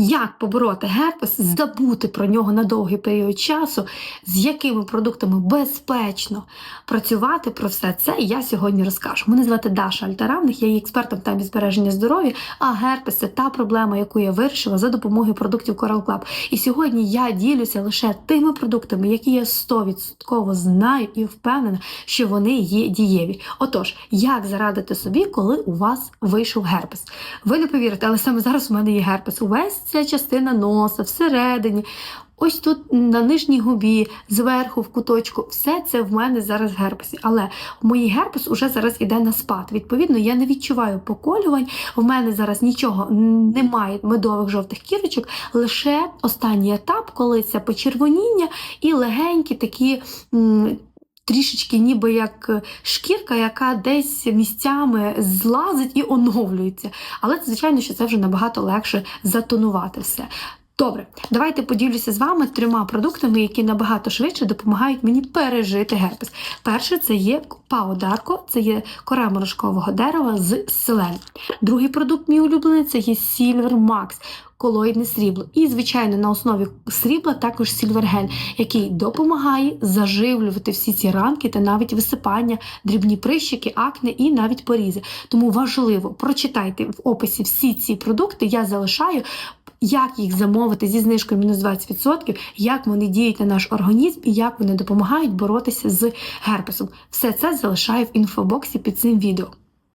Як побороти герпес, забути про нього на довгий період часу, з якими продуктами безпечно працювати про все це, я сьогодні розкажу. Мене звати Даша Альтаравних, я є експертом темі збереження здоров'я, а герпес це та проблема, яку я вирішила за допомогою продуктів Coral Club. І сьогодні я ділюся лише тими продуктами, які я 100% знаю і впевнена, що вони є дієві. Отож, як зарадити собі, коли у вас вийшов герпес? Ви не повірите, але саме зараз у мене є герпес. Увесь ця частина носа, всередині. Ось тут на нижній губі, зверху, в куточку, все це в мене зараз герпесі. Але мій герпес уже зараз іде на спад. Відповідно, я не відчуваю поколювань. В мене зараз нічого немає медових жовтих кірочок, лише останній етап, коли це почервоніння і легенькі такі. Трішечки ніби як шкірка, яка десь місцями злазить і оновлюється. Але звичайно, що це вже набагато легше затонувати все. Добре, давайте поділюся з вами трьома продуктами, які набагато швидше допомагають мені пережити герпес. Перше це є паударко, це є кора морошкового дерева з селен. Другий продукт, мій улюблений, це є Silver Max. Колоїдне срібло. І, звичайно, на основі срібла також сільвергель, який допомагає заживлювати всі ці ранки та навіть висипання, дрібні прищики, акне і навіть порізи. Тому важливо прочитайте в описі всі ці продукти. Я залишаю. Як їх замовити зі знижкою мінус 20%, як вони діють на наш організм і як вони допомагають боротися з герпесом. Все це залишаю в інфобоксі під цим відео.